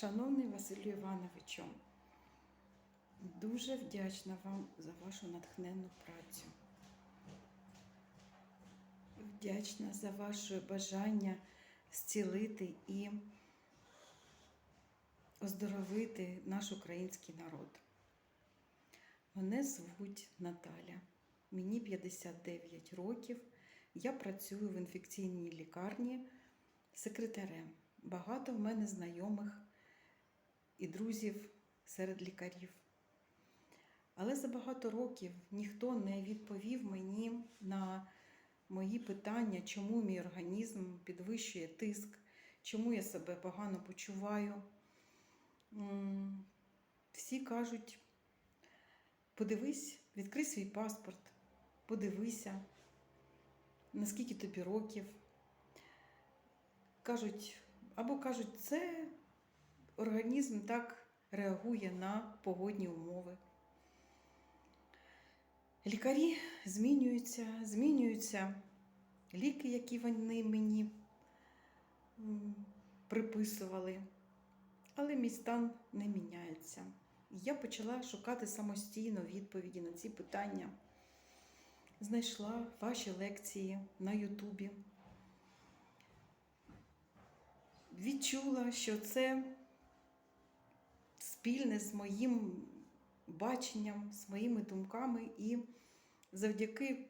Шановний Василю Івановичу, дуже вдячна вам за вашу натхненну працю. Вдячна за ваше бажання зцілити і оздоровити наш український народ. Мене звуть Наталя, мені 59 років. Я працюю в інфекційній лікарні секретарем. Багато в мене знайомих і друзів серед лікарів. Але за багато років ніхто не відповів мені на мої питання, чому мій організм підвищує тиск, чому я себе погано почуваю. Всі кажуть, подивись, відкрий свій паспорт, подивися, наскільки тобі років. Кажуть, або кажуть, це організм так реагує на погодні умови. Лікарі змінюються, змінюються ліки, які вони мені приписували, але мій стан не міняється. Я почала шукати самостійно відповіді на ці питання. Знайшла ваші лекції на Ютубі. Відчула, що це спільне з моїм баченням, з моїми думками, і завдяки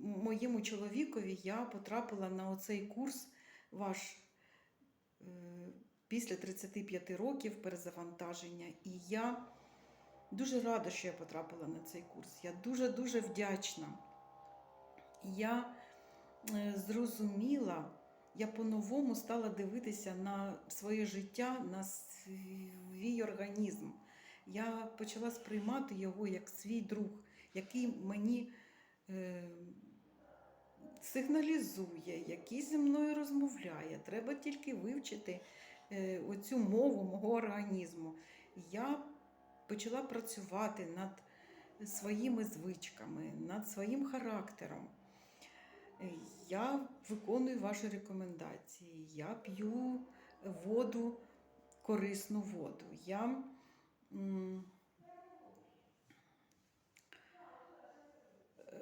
моєму чоловікові я потрапила на оцей курс ваш е, після 35 років перезавантаження. І я дуже рада, що я потрапила на цей курс. Я дуже-дуже вдячна. Я е, зрозуміла, я по-новому стала дивитися на своє життя, на свій організм. Я почала сприймати його як свій друг, який мені е, сигналізує, який зі мною розмовляє. Треба тільки вивчити е, оцю мову мого організму. Я почала працювати над своїми звичками, над своїм характером. Е, Я виконую ваші рекомендації. Я п'ю воду, корисну воду. Я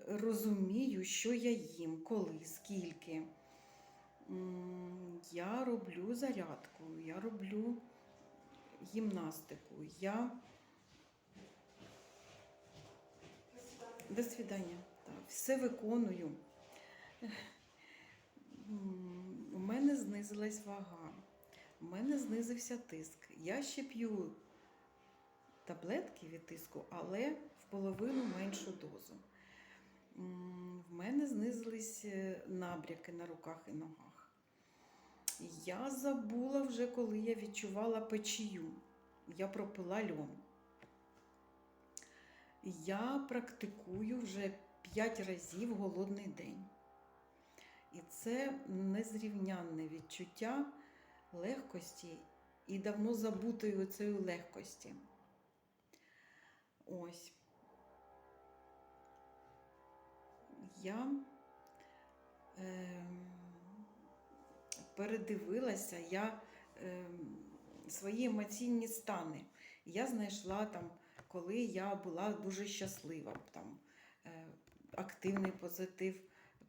розумію, що я їм, коли, скільки. Я роблю зарядку, я роблю гімнастику. Я... До свидання. Так, все виконую. У мене знизилась вага, у мене знизився тиск. Я ще п'ю таблетки від тиску, але в половину меншу дозу. В мене знизились е, набряки на руках і ногах. Я забула вже, коли я відчувала печію. Я пропила льон. Я практикую вже 5 разів голодний день. І це незрівнянне відчуття легкості і давно забутої цієї легкості. Ось. Я е, передивилася я е, свої емоційні стани. Я знайшла там, коли я була дуже щаслива, там е, активний позитив,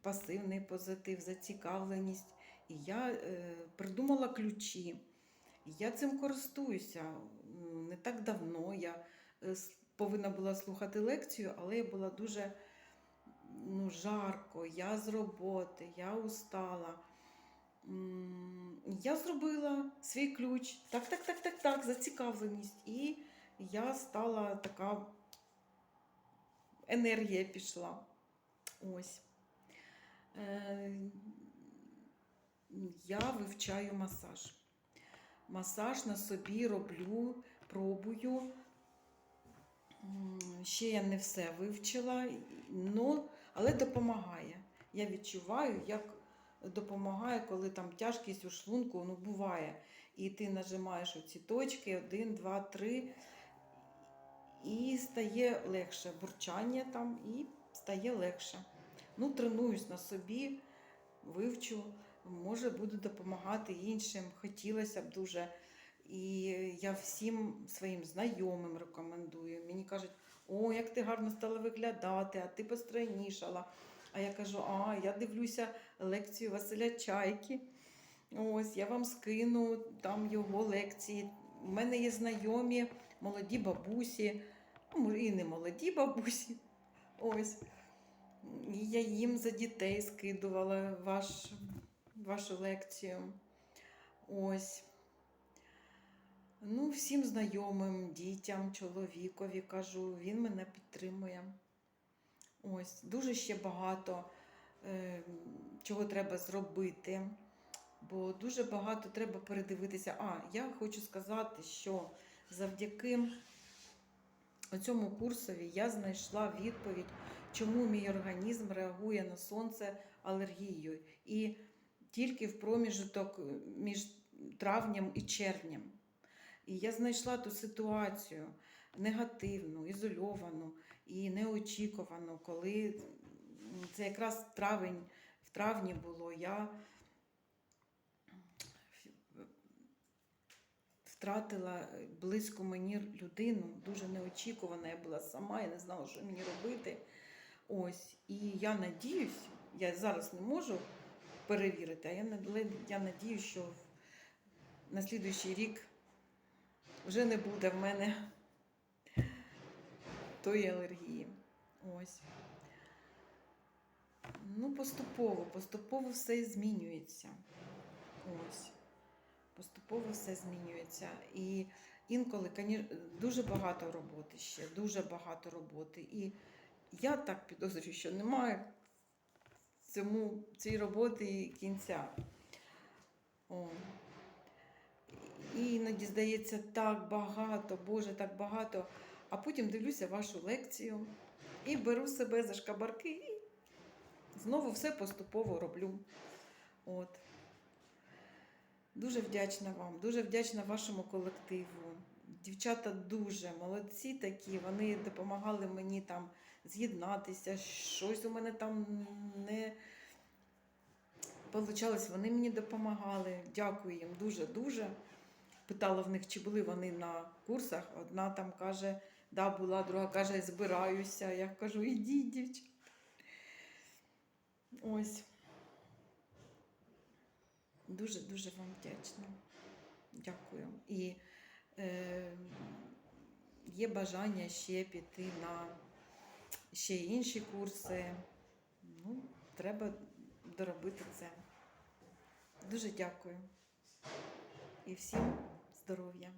пасивний позитив, зацікавленість. І я е, придумала ключі. Я цим користуюся. Не так давно я е, повинна була слухати лекцію, але я була дуже ну, жарко, я з роботи, я устала. Я зробила свій ключ. Так, так, так, так, так, зацікавленість. І я стала така енергія пішла. Ось. Е, Я вивчаю масаж. Масаж на собі роблю, пробую. Ще я не все вивчила, но, але допомагає. Я відчуваю, як допомагає, коли там тяжкість у шлунку, ну буває. І ти нажимаєш оці точки, один, два, три, і стає легше. Бурчання там і стає легше. Ну, тренуюсь на собі, вивчу, може, буду допомагати іншим. Хотілося б дуже. І я всім своїм знайомим рекомендую. Мені кажуть, о, як ти гарно стала виглядати, а ти постройнішала. А я кажу, а я дивлюся лекцію Василя Чайки. Ось я вам скину там його лекції. У мене є знайомі молоді бабусі, ну, і не молоді бабусі. Ось. Я їм за дітей скидувала ваш, вашу лекцію. Ось. Ну, всім знайомим, дітям, чоловікові кажу, він мене підтримує. Ось, дуже ще багато е, чого треба зробити, бо дуже багато треба передивитися. А, я хочу сказати, що завдяки цьому курсові я знайшла відповідь, чому мій організм реагує на сонце алергією. І тільки в проміжуток між травнем і червнем. І я знайшла ту ситуацію негативну, ізольовану і неочікувану, коли це якраз травень, в травні було. Я втратила близьку мені людину, дуже неочікувана. Я була сама, я не знала, що мені робити. Ось. І я надіюсь, я зараз не можу перевірити, а я, я надіюсь, що на слідуючий рік вже не буде в мене тої алергії. Ось. Ну, поступово, поступово все змінюється. Ось. Поступово все змінюється. І інколи, дуже багато роботи ще, дуже багато роботи. І я так підозрюю, що немає цьому, цій роботи кінця. О. І іноді здається так багато, Боже, так багато. А потім дивлюся вашу лекцію і беру себе за шкабарки і знову все поступово роблю. От. Дуже вдячна вам, дуже вдячна вашому колективу. Дівчата дуже молодці такі, вони допомагали мені там з'єднатися, щось у мене там не получалось, вони мені допомагали. Дякую їм дуже-дуже. Питала в них, чи були вони на курсах. Одна там каже, да, була, друга каже, збираюся. Я кажу, ідіть, дівчата. Ось. Дуже-дуже вам вдячна. Дякую. І е, є бажання ще піти на ще інші курси. Ну, треба доробити це. Дуже дякую. І всім здоров'я.